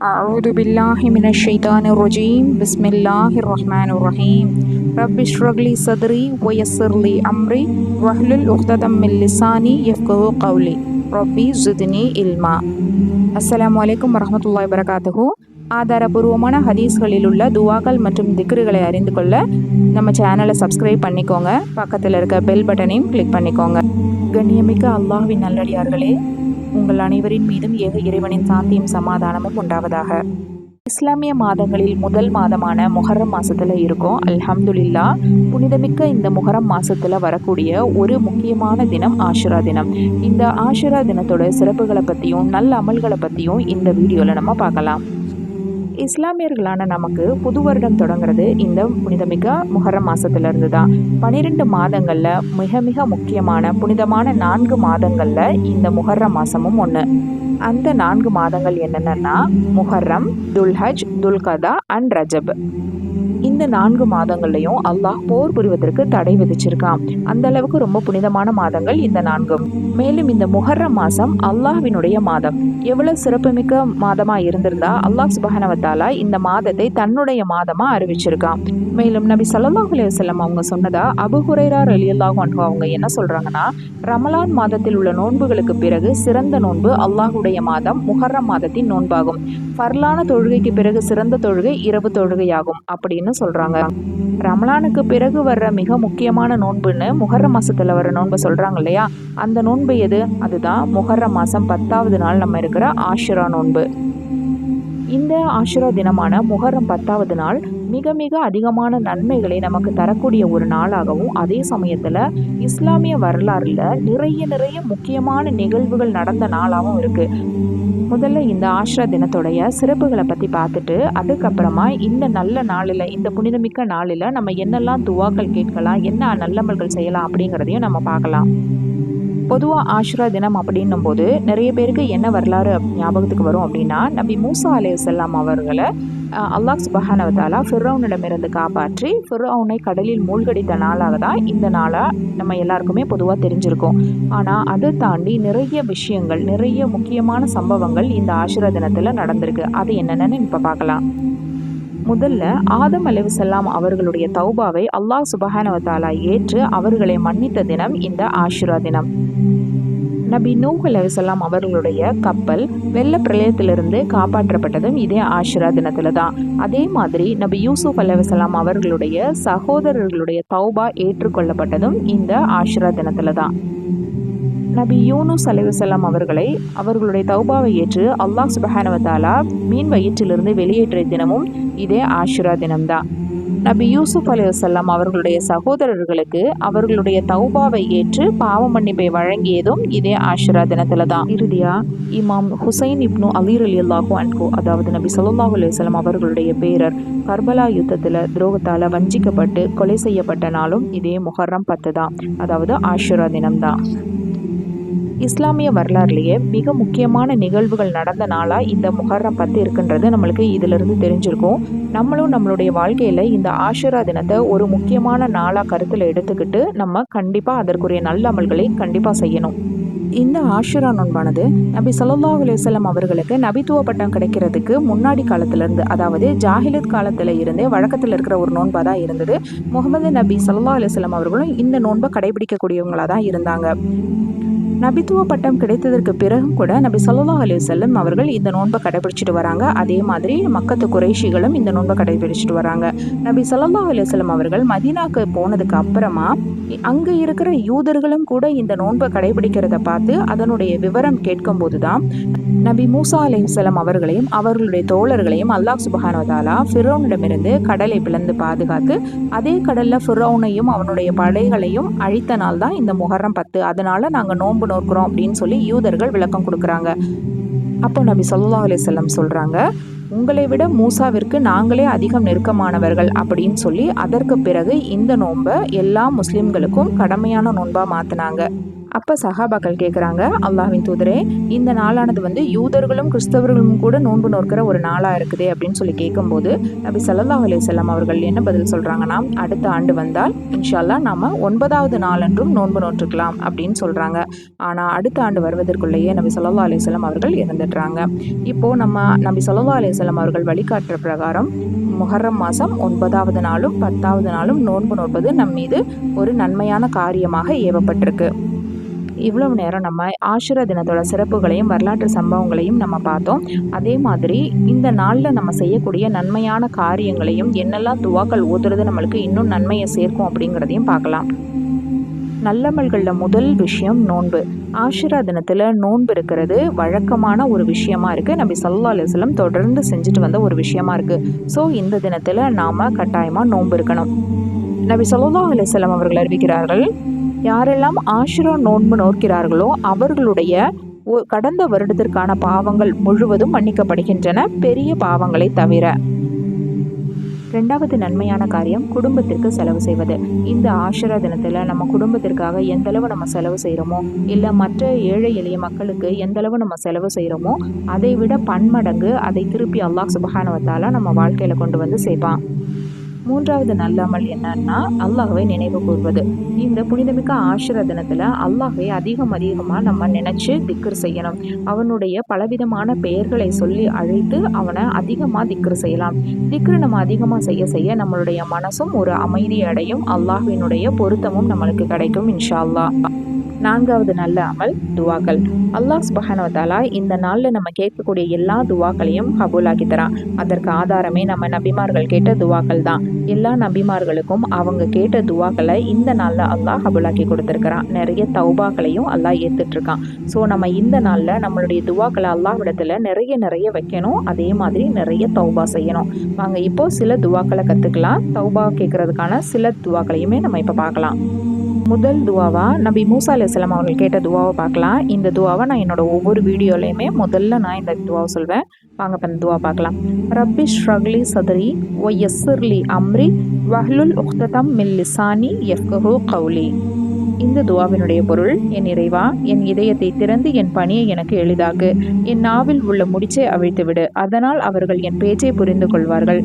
أعوذ بالله من الشيطان الرجيم بسم الله الرحمن الرحيم رب اشرح لي صدري ويسر لي أمري واحلل عقدة من لساني يفقه قولي ربي زدني علما அஸ்ஸலாமு அலைக்கும் வரஹ்மத்துல்லாஹி வபரகாத்துஹு ஆதாரபூர்வமான ஹதீஸ்களில் உள்ள துவாக்கள் மற்றும் திக்ருகளை அறிந்து கொள்ள நம்ம சேனலை சப்ஸ்கிரைப் பண்ணிக்கோங்க பக்கத்தில் இருக்க பெல் பட்டனையும் கிளிக் பண்ணிக்கோங்க கண்ணியமிக்க அல்லாஹ்வின் நல்லடியார்களே உங்கள் அனைவரின் மீதும் ஏக இறைவனின் சாந்தியும் சமாதானமும் உண்டாவதாக. இஸ்லாமிய மாதங்களில் முதல் மாதமான முஹர்ரம் மாசத்துல இருக்கும். அல்ஹம்துலில்லா புனிதமிக்க இந்த முஹரம் மாசத்துல வரக்கூடிய ஒரு முக்கியமான தினம் ஆஷுரா தினம். இந்த ஆஷுரா தினத்தோட சிறப்புகளை பற்றியும் நல்ல அமல்களை பற்றியும் இந்த வீடியோவில் நம்ம பார்க்கலாம். இஸ்லாமியர்களான நமக்கு புது வருடம் தொடங்குறது இந்த புனிதமிக முஹர்ரம் மாசத்திலிருந்து தான் பனிரெண்டு மாதங்கள்ல மிக மிக முக்கியமான புனிதமான நான்கு மாதங்கள்ல இந்த முஹர்ரம் மாசமும் ஒன்று அந்த நான்கு மாதங்கள் என்னென்னா முஹர்ரம் துல்ஹஜ் துல்கதா அண்ட் ரஜப். இந்த நான்கு மாதங்கள்லையும் அல்லாஹ் போர் புரிவதற்கு தடை விதிச்சிருக்கான் அந்த அளவுக்கு ரொம்ப புனிதமான மாதங்கள் இந்த நான்கும். மேலும் இந்த முஹர்ரம் மாசம் அல்லாஹ்வினுடைய மாதம். எவ்வளவு சிறப்புமிக்க மாதமா இருந்திருந்தா அல்லாஹ் சுபஹானவத்தாலா இந்த மாதத்தை தன்னுடைய மாதமா அறிவிச்சிருக்கான் மேலும் நபி சல்லாஹ் அலைஹி அவங்க சொன்னதா அபு அலி ரலியல்லாஹு அவங்க என்ன சொல்றாங்கன்னா ரமலான் மாதத்தில் உள்ள நோன்புகளுக்கு பிறகு சிறந்த நோன்பு அல்லாஹ்வுடைய மாதம் முஹர்ரம் மாதத்தின் நோன்பாகும். ஃபர்லான தொழுகைக்கு பிறகு சிறந்த தொழுகை இரவு தொழுகையாகும். அப்படின்னு சொல்றாங்க. ரமலானுக்கு பிறகு வர்ற மிக முக்கியமான நோன்புன்னு முகர மாசத்துல வர நோன்பை சொல்றாங்க இல்லையா? அந்த நோன்பு எது? அதுதான் முகர மாசம் பத்தாவது நாள் நம்ம இருக்கிற ஆஷுரா நோன்பு. இந்த ஆஷுரா தினமான முஹர்ரம் பத்தாவது நாள் மிக மிக அதிகமான நன்மைகளை நமக்கு தரக்கூடிய ஒரு நாளாகவும் அதே சமயத்தில் இஸ்லாமிய வரலாறுல நிறைய நிறைய முக்கியமான நிகழ்வுகள் நடந்த நாளாகவும் இருக்கு. முதல்ல இந்த ஆஷ்ரா தினத்தோடைய சிறப்புகளை பற்றி பார்த்துட்டு அதுக்கப்புறமா இந்த நல்ல நாளில் இந்த புனிதமிக்க நாளில் நம்ம என்னெல்லாம் துவாக்கள் கேட்கலாம் என்ன நல்லமல்கள் செய்யலாம் அப்படிங்கிறதையும் நம்ம பார்க்கலாம். பொதுவாக ஆஷ்ரா தினம் அப்படின்னும் போது நிறைய பேருக்கு என்ன வரலாறு ஞாபகத்துக்கு வரும் அப்படின்னா நபி மூசா அலையுசல்லாம் அவர்களை அல்லாஹ் சுபஹானவத்தாலா ஃபிர்ரவுனிடமிருந்து காப்பாற்றி ஃபிர்ரவுனை கடலில் மூழ்கடித்த நாளாக தான் இந்த நாளாக நம்ம எல்லாருக்குமே பொதுவாக தெரிஞ்சிருக்கோம். ஆனால் அதை தாண்டி நிறைய விஷயங்கள் நிறைய முக்கியமான சம்பவங்கள் இந்த ஆஷுரா தினத்தில் நடந்திருக்கு. அது என்னென்னு இப்போ பார்க்கலாம். முதல்ல ஆதம் அலைவுசல்லாம் அவர்களுடைய தௌபாவை அல்லாஹ் சுபஹானவத்தாலா ஏற்று அவர்களை மன்னித்த தினம் இந்த ஆஷுரா தினம். நபி நூஹ் அலைவசல்லாம் அவர்களுடைய கப்பல் வெள்ள பிரளயத்திலிருந்து காப்பாற்றப்பட்டதும் இதே ஆஷுரா தினத்துல தான். அதே மாதிரி நபி யூசுப் அலைவசல்லாம் அவர்களுடைய சகோதரர்களுடைய தௌபா ஏற்றுக்கொள்ளப்பட்டதும் இந்த ஆஷுரா தினத்துல தான். நபி யூனுஸ் அலைவசல்லாம் அவர்களை அவர்களுடைய தௌபாவை ஏற்று அல்லாஹ் சுபஹானவத்தாலா மீன் வயிற்றிலிருந்து வெளியேற்றிய தினமும் இதே ஆஷுரா தினம்தான். நபி யூசுப் அலைவசல்லாம் அவர்களுடைய சகோதரர்களுக்கு அவர்களுடைய தௌபாவை ஏற்று பாவ மன்னிப்பை வழங்கியதும் இதே ஆஷுரா தினத்துல தான் இறுதியா இமாம் ஹுசைன் இப்னு அலீர் அலி அல்லாஹூ அன்கோ அதாவது நபி ஸல்லல்லாஹு அலுவலம் அவர்களுடைய பேரர் கர்பலா யுத்தத்தில் துரோகத்தால் வஞ்சிக்கப்பட்டு கொலை செய்யப்பட்ட நாளும் இதே முஹர்ரம் பத்து தான் அதாவது ஆஷுரா தினம்தான். இஸ்லாமிய வரலாறுலேயே மிக முக்கியமான நிகழ்வுகள் நடந்த நாளாக இந்த முஹர்ரம் பத்து இருக்குன்றது. நம்மளுக்கு இதிலிருந்து தெரிஞ்சிருக்கும். நம்மளும் நம்மளுடைய வாழ்க்கையில் இந்த ஆஷுரா தினத்தை ஒரு முக்கியமான நாளாக கருத்தில் எடுத்துக்கிட்டு நம்ம கண்டிப்பாக அதற்குரிய நல்ல அமல்களை கண்டிப்பாக செய்யணும். இந்த ஆஷுரா நோன்பானது நபி ஸல்லல்லாஹு அலுவலம் அவர்களுக்கு நபித்துவ பட்டம் கிடைக்கிறதுக்கு முன்னாடி காலத்திலிருந்து அதாவது ஜாஹிலத் காலத்தில் இருந்தே வழக்கத்தில் இருக்கிற ஒரு நோன்பாக தான் இருந்தது. முகமது நபி ஸல்லல்லாஹு அலுவலம் அவர்களும் இந்த நோன்பை கடைபிடிக்கக்கூடியவங்களாக தான் இருந்தாங்க. நபித்துவ பட்டம் கிடைத்ததற்கு பிறகும் கூட நபி சொல்லா அலி செல்லம் அவர்கள் இந்த நோன்பை கடைபிடிச்சிட்டு வராங்க. அதே மாதிரி மக்கத்து குறைஷிகளும் இந்த நோன்பை கடைபிடிச்சிட்டு வராங்க. நபி சொல்லா அலி செல்லம் அவர்கள் மதீனாக்கு போனதுக்கு அப்புறமா அங்கே இருக்கிற யூதர்களும் கூட இந்த நோன்பை கடைபிடிக்கிறத பார்த்து அதனுடைய விவரம் கேட்கும்போது தான் நபி மூசா அலைஹிஸ்ஸலாம் அவர்களையும் அவர்களுடைய தோழர்களையும் அல்லாஹ் சுபஹானவதாலா ஃபிரோனிடமிருந்து கடலை பிளந்து பாதுகாத்து அதே கடல்ல ஃபிரோனையும் அவனுடைய படைகளையும் அழித்த நாள் தான் இந்த முகரம் பத்து. அதனால நாங்கள் நோன்பு நோக்கிறோம் அப்படின்னு சொல்லி யூதர்கள் விளக்கம் கொடுக்குறாங்க. அப்போ நபி சொல்லா அலைஹி வஸல்லம் உங்களை விட மூசாவிற்கு நாங்களே அதிகம் நெருக்கமானவர்கள் அப்படின்னு சொல்லி அதற்கு பிறகு இந்த நோன்பை எல்லா முஸ்லிம்களுக்கும் கடமையான நோன்பாக மாற்றினாங்க அப்போ சஹாபாக்கள் கேட்குறாங்க அல்லாஹின் தூதரே இந்த நாளானது வந்து யூதர்களும் கிறிஸ்தவர்களும் கூட நோன்பு நோக்கிற ஒரு நாளாக இருக்குதே அப்படின்னு சொல்லி கேட்கும்போது நபி ஸல்லல்லாஹு அலிசல்லாம் அவர்கள் என்ன பதில் சொல்கிறாங்கன்னா அடுத்த ஆண்டு வந்தால் இன்ஷால்லா நாம் ஒன்பதாவது நாளன்றும் நோன்பு நோற்றுக்கலாம் அப்படின்னு சொல்கிறாங்க ஆனால் அடுத்த ஆண்டு வருவதற்குள்ளேயே நபி சொல்லா அலிசல்லாம் அவர்கள் இறந்துடுறாங்க. இப்போது நம்ம நபி சொல்லா அலிசல்லாம் அவர்கள் வழிகாட்டுற பிரகாரம் முஹர்ரம் மாதம் ஒன்பதாவது நாளும் பத்தாவது நாளும் நோன்பு நோற்பது நம் மீது ஒரு நன்மையான காரியமாக ஏவப்பட்டிருக்கு. இவ்வளவு நேரம் நம்ம ஆஷுரா தினத்தோட சிறப்புகளையும் வரலாற்று சம்பவங்களையும் நம்ம பார்த்தோம். அதே மாதிரி இந்த நாளில் நம்ம செய்யக்கூடிய நன்மையான காரியங்களையும் என்னெல்லாம் துவாக்கள் ஊதுறது நம்மளுக்கு இன்னும் நன்மையை சேர்க்கும் அப்படிங்கிறதையும் பார்க்கலாம். நல்லமல்களில் முதல் விஷயம் நோன்பு. ஆஷிரா தினத்தில் நோன்பு இருக்கிறது வழக்கமான ஒரு விஷயமா இருக்குது நபி சல்லா அலுவலம் தொடர்ந்து செஞ்சுட்டு வந்த ஒரு விஷயமா இருக்குது ஸோ இந்த தினத்தில் நாம் கட்டாயமாக நோன்பு இருக்கணும். நபி சொல்லா அலுவலம் அவர்கள் அறிவிக்கிறார்கள் யாரெல்லாம் ஆஷுரா நோன்பு நோக்கிறார்களோ அவர்களுடைய கடந்த வருடத்திற்கான பாவங்கள் முழுவதும் மன்னிக்கப்படுகின்றன பெரிய பாவங்களை தவிர. ரெண்டாவது நன்மையான காரியம் குடும்பத்திற்கு செலவு செய்வது. இந்த ஆஷுரா தினத்தில் நம்ம குடும்பத்திற்காக எந்தளவு நம்ம செலவு செய்கிறோமோ இல்லை மற்ற ஏழை எளிய மக்களுக்கு எந்த அளவு நம்ம செலவு செய்கிறோமோ அதை விட பன்மடங்கு அதை திருப்பி அல்லாஹ் சுபஹானவத்தால நம்ம வாழ்க்கையில் கொண்டு வந்து சேர்ப்பான். மூன்றாவது நல்ல அமல் என்னன்னா அல்லாஹ்வை நினைவு கூர்வது. இந்த புனிதமிக்க ஆசிர தினத்தில் அல்லாஹ்வை அதிகம் அதிகமாக நம்ம நினச்சி திக்கர் செய்யணும். அவனுடைய பலவிதமான பெயர்களை சொல்லி அழைத்து அவனை அதிகமாக திக்கர் செய்யலாம். திக்கர் நம்ம அதிகமாக செய்ய செய்ய நம்மளுடைய மனசும் ஒரு அமைதி அடையும் அல்லாஹ்வினுடைய பொருத்தமும் நம்மளுக்கு கிடைக்கும் இன்ஷா அல்லாஹ். நான்காவது நல்ல அமல் துவாக்கள். அல்லாஹ் சுபஹானஹு இந்த நாளில் நம்ம கேட்கக்கூடிய எல்லா துவாக்களையும் கபூலாக்கி தரான். அதற்கு ஆதாரமே நம்ம நபிமார்கள் கேட்ட துவாக்கள் தான். எல்லா நபிமார்களுக்கும் அவங்க கேட்ட துவாக்களை இந்த நாளில் அல்லாஹ் கபூலாக்கி கொடுத்துருக்கிறான். நிறைய தௌபாக்களையும் அல்லாஹ் ஏற்றுட்ருக்கான் ஸோ நம்ம இந்த நாளில் நம்மளுடைய துவாக்களை அல்லாஹ் விடத்தில் நிறைய நிறைய வைக்கணும். அதே மாதிரி நிறைய தௌபா செய்யணும். வாங்க இப்போ சில துவாக்களை கற்றுக்கலாம் தௌபா கேட்கறதுக்கான சில துவாக்களையுமே நம்ம இப்போ பார்க்கலாம். முதல் துவாவா நபி மூசா அலிஸ்லாம் அவர்கள் கேட்ட துவாவை பார்க்கலாம். இந்த துவாவை நான் என்னோட ஒவ்வொரு வீடியோலையுமே முதல்ல நான் இந்த துவாவை சொல்வேன். வாங்க இப்போ இந்த துவா பார்க்கலாம். ரப்பி ஷ்ரக்லி சதரி ஒ எஸ்ஸர்லி அம்ரி வஹ்லுல் உக்ததம் மில் லிசானி எஃப்கஹு கௌலி. இந்த துவாவினுடைய பொருள் என் இறைவா என் இதயத்தை திறந்து என் பணியை எனக்கு எளிதாக்கு. என் நாவில் உள்ள முடிச்சை அவிழ்த்துவிடு. அதனால் அவர்கள் என் பேச்சை புரிந்து கொள்வார்கள்.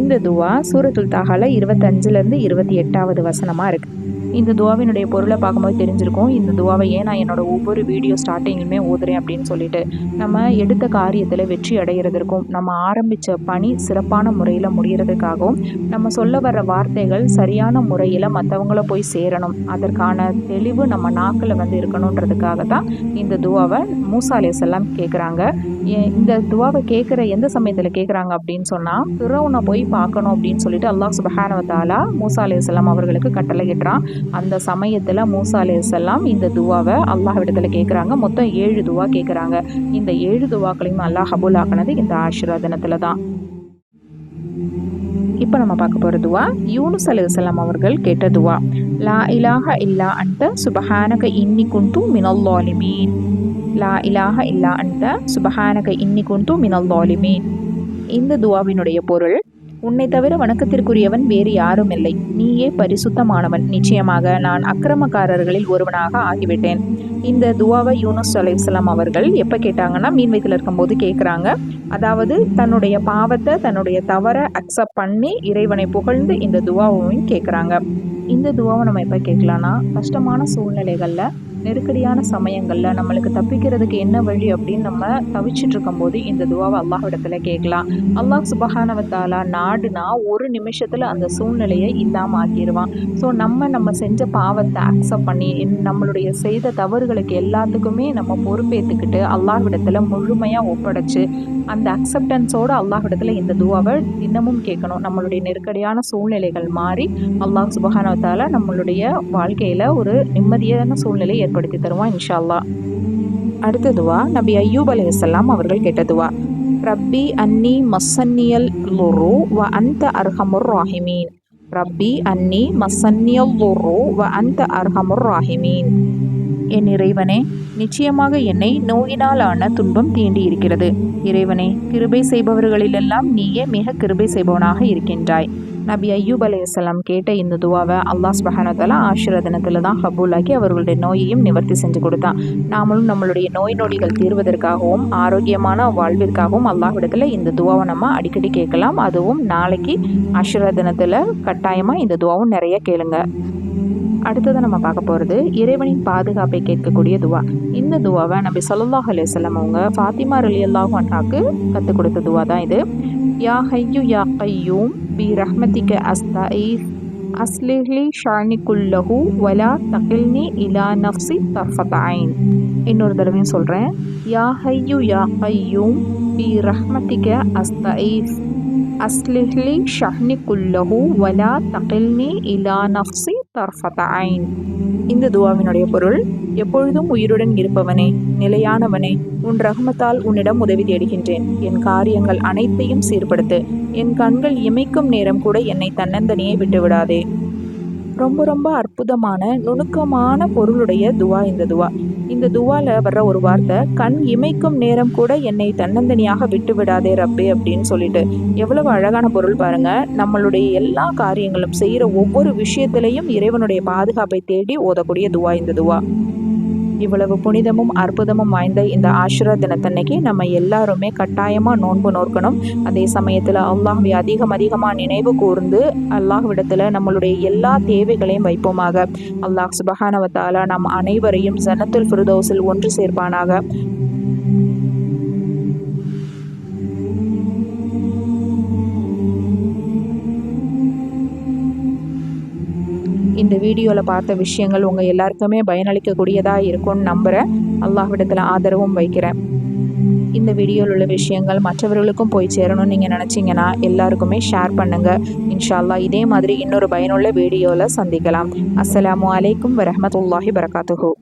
இந்த துவா சூரத்துல் தாகால இருபத்தஞ்சிலிருந்து இருபத்தி எட்டாவது வசனமாக இருக்குது இந்த துவாவினுடைய பொருளை பார்க்கும்போது தெரிஞ்சிருக்கும். இந்த துவாவை ஏன் நான் என்னோட ஒவ்வொரு வீடியோ ஸ்டார்டிங்குமே ஓதுறேன் அப்படின்னு சொல்லிட்டு நம்ம எடுத்த காரியத்தில் வெற்றி அடைகிறதற்கும் நம்ம ஆரம்பித்த பணி சிறப்பான முறையில் முடிகிறதுக்காகவும் நம்ம சொல்ல வர்ற வார்த்தைகள் சரியான முறையில் மற்றவங்கள போய் சேரணும். அதற்கான தெளிவு நம்ம நாக்கில் வந்து இருக்கணுன்றதுக்காக தான் இந்த துவாவை மூசாலேஸ் எல்லாம் கேட்குறாங்க இந்த துவாவை கேட்குற எந்த சமயத்தில் கேட்குறாங்க அப்படின்னு சொன்னால் பிறவுனை போய் பார்க்கணும் அப்படின்னு சொல்லிட்டு அல்லாஹ் சுபஹானவத்தாலா மூசாலேஸ் எல்லாம் அவர்களுக்கு கட்டளையிடுறான். அந்த சமயத்தில் மூசா செல்லாம் இந்த துவாவை அல்லாஹ்விடத்தில் கேட்குறாங்க மொத்தம் ஏழு துவா கேட்குறாங்க இந்த ஏழு துவாக்களையும் அல்லாஹ் ஹபுல் ஆக்கினது இந்த ஆஷிரா தினத்தில் தான். இப்போ நம்ம பார்க்க போகிற துவா யூனுஸ் அலையாம் அவர்கள் கேட்ட துவா. லா இலாஹ இல்லா அன்ட சுபஹானக இன்னி குந்து மினல்லாலிமீன் லா இலாஹ இல்லா அன்ட சுபஹானக இன்னி குந்து மினல்லாலிமீன் இந்த துவாவினுடைய பொருள் உன்னை தவிர வணக்கத்திற்குரியவன் வேறு யாரும் இல்லை நீயே பரிசுத்தமானவன். நிச்சயமாக நான் அக்கிரமக்காரர்களில் ஒருவனாக ஆகிவிட்டேன். இந்த துவாவை யூனுஸ் அலைஹிஸ்ஸலாம் அவர்கள் எப்போ கேட்டாங்கன்னா மீன் வயிற்றில் இருக்கும்போது கேட்குறாங்க அதாவது தன்னுடைய பாவத்தை தன்னுடைய தவறை அக்செப்ட் பண்ணி இறைவனை புகழ்ந்து இந்த துவாவையும் கேட்குறாங்க இந்த துவாவை நம்ம எப்போ கேட்கலான்னா கஷ்டமான சூழ்நிலைகளில் நெருக்கடியான சமயங்களில் நம்மளுக்கு தப்பிக்கிறதுக்கு என்ன வழி அப்படின்னு நம்ம தவிச்சிட்டு இருக்கும்போது இந்த துவாவை அல்லாஹ்விடத்தில் கேட்கலாம். அல்லாஹ் சுபஹானவத்தாலா நாடுனா ஒரு நிமிஷத்தில் அந்த சூழ்நிலையை இல்லாமல் ஆக்கிடுவான் ஸோ நம்ம நம்ம செஞ்ச பாவத்தை அக்செப்ட் பண்ணி நம்மளுடைய செய்த தவறுகளுக்கு எல்லாத்துக்குமே நம்ம பொறுப்பேற்றுக்கிட்டு அல்லாஹ்விடத்தில் முழுமையாக ஒப்படைச்சு அந்த அக்செப்டன்ஸோடு அல்லாஹிடத்தில் இந்த துவாவை தினமும் கேட்கணும். நம்மளுடைய நெருக்கடியான சூழ்நிலைகள் மாறி அல்லாஹ் சுபஹானவத்தாலா நம்மளுடைய வாழ்க்கையில் ஒரு நிம்மதியான சூழ்நிலையை ஏற்படுத்தி தருவான் இன்ஷா அடுத்ததுவா அடுத்த துவா நபி அய்யூப் அலைஹிஸ்ஸலாம் அவர்கள் கேட்டதுவா ரப்பி அன்னி மஸ்ஸன்னியல் லுரு வ அந்த அர்ஹமுர் ராஹிமீன். ரப்பி அன்னி மஸ்ஸன்னியல் லுரு வ அந்த அர்ஹமுர் ராஹிமீன். என் இறைவனே நிச்சயமாக என்னை நோயினாலான துன்பம் தீண்டி இருக்கிறது இறைவனே கிருபை செய்பவர்களிலெல்லாம் நீயே மிக கிருபை செய்பவனாக இருக்கின்றாய். நபி ஐயூப் அலையாம் கேட்ட இந்த துவாவை அல்லாஹ் சுபஹானத்தால ஆசீர்வதனத்தில் தினத்தில் தான் ஹபூலாக்கி அவர்களுடைய நோயையும் நிவர்த்தி செஞ்சு கொடுத்தான். நாமளும் நம்மளுடைய நோய் நொடிகள் தீர்வதற்காகவும் ஆரோக்கியமான வாழ்விற்காகவும் அல்லாஹ்விடத்தில் இந்த துவாவை நம்ம அடிக்கடி கேட்கலாம். அதுவும் நாளைக்கு ஆஷிர தினத்தில் கட்டாயமாக இந்த துவாவும் நிறைய கேளுங்க. அடுத்தது நம்ம பார்க்க போகிறது இறைவனின் பாதுகாப்பை கேட்கக்கூடிய துவா. இந்த துவாவை நபி ஸல்லல்லாஹு அலைஹி அவங்க ஃபாத்திமா அலி அல்லாஹு அண்ணாக்கு கற்றுக் கொடுத்த துவா தான் இது. யா ஹையு யா கையூம் பி ரஹ்மதிக அஸ்தாயிஸ் அஸ்லிஹ்லி ஷானி குல்லஹு வலா தகில்னி இலா நஃப்சி தர்ஃபதாயின் இன்னொரு தடவையும் சொல்கிறேன் யா ஹையு யா கையூம் பி ரஹ்மதிக அஸ்தாயிஸ் அஸ்லிஹ்லி ஷஹ்னி குல்லஹு வலா தகில்னி இலா நஃப்சி தர்ஃபதாயின் ஐன் இந்த துவாவினுடைய பொருள் எப்பொழுதும் உயிருடன் இருப்பவனே நிலையானவனே உன் ரஹ்மத்தால் உன்னிடம் உதவி தேடுகின்றேன். என் காரியங்கள் அனைத்தையும் சீர்படுத்து என் கண்கள் இமைக்கும் நேரம் கூட என்னை தன்னந்தனியே விட்டுவிடாதே. ரொம்ப ரொம்ப அற்புதமான நுணுக்கமான பொருளுடைய துவா இந்த துவா. இந்த துவால வர்ற ஒரு வார்த்தை கண் இமைக்கும் நேரம் கூட என்னை தன்னந்தனியாக விட்டு விடாதே ரப்பே அப்படின்னு சொல்லிட்டு. எவ்வளவு அழகான பொருள் பாருங்க. நம்மளுடைய எல்லா காரியங்களும் செய்கிற ஒவ்வொரு விஷயத்திலையும் இறைவனுடைய பாதுகாப்பை தேடி ஓதக்கூடிய துவா இந்த துவா. இவ்வளவு புனிதமும் அற்புதமும் வாய்ந்த இந்த ஆஷுரா தினத்தன்னைக்கு நம்ம எல்லாருமே கட்டாயமாக நோன்பு நோக்கணும் அதே சமயத்தில் அல்லாஹ்வை அதிகம் அதிகமாக நினைவு கூர்ந்து அல்லாஹ்விடத்தில் நம்மளுடைய எல்லா தேவைகளையும் வைப்போமாக. அல்லாஹ் சுபஹானவத்தாலா நம் அனைவரையும் ஜனத்துல் ஃபிரதோஸில் ஒன்று சேர்ப்பானாக. வீடியோவில் பார்த்த விஷயங்கள் உங்கள் எல்லாருக்குமே பயனளிக்கக்கூடியதாக இருக்கும்னு நம்புகிறேன் அல்லாஹ்விடத்தில் ஆதரவும் வைக்கிறேன். இந்த வீடியோவில் உள்ள விஷயங்கள் மற்றவர்களுக்கும் போய் சேரணும்னு நீங்கள் நினச்சிங்கன்னா எல்லாருக்குமே ஷேர் பண்ணுங்கள் இன்ஷால்லா இதே மாதிரி இன்னொரு பயனுள்ள வீடியோவில் சந்திக்கலாம். அஸ்ஸலாமு அலைக்கும் வரமத்துல்லாஹி வரகாத்துஹூ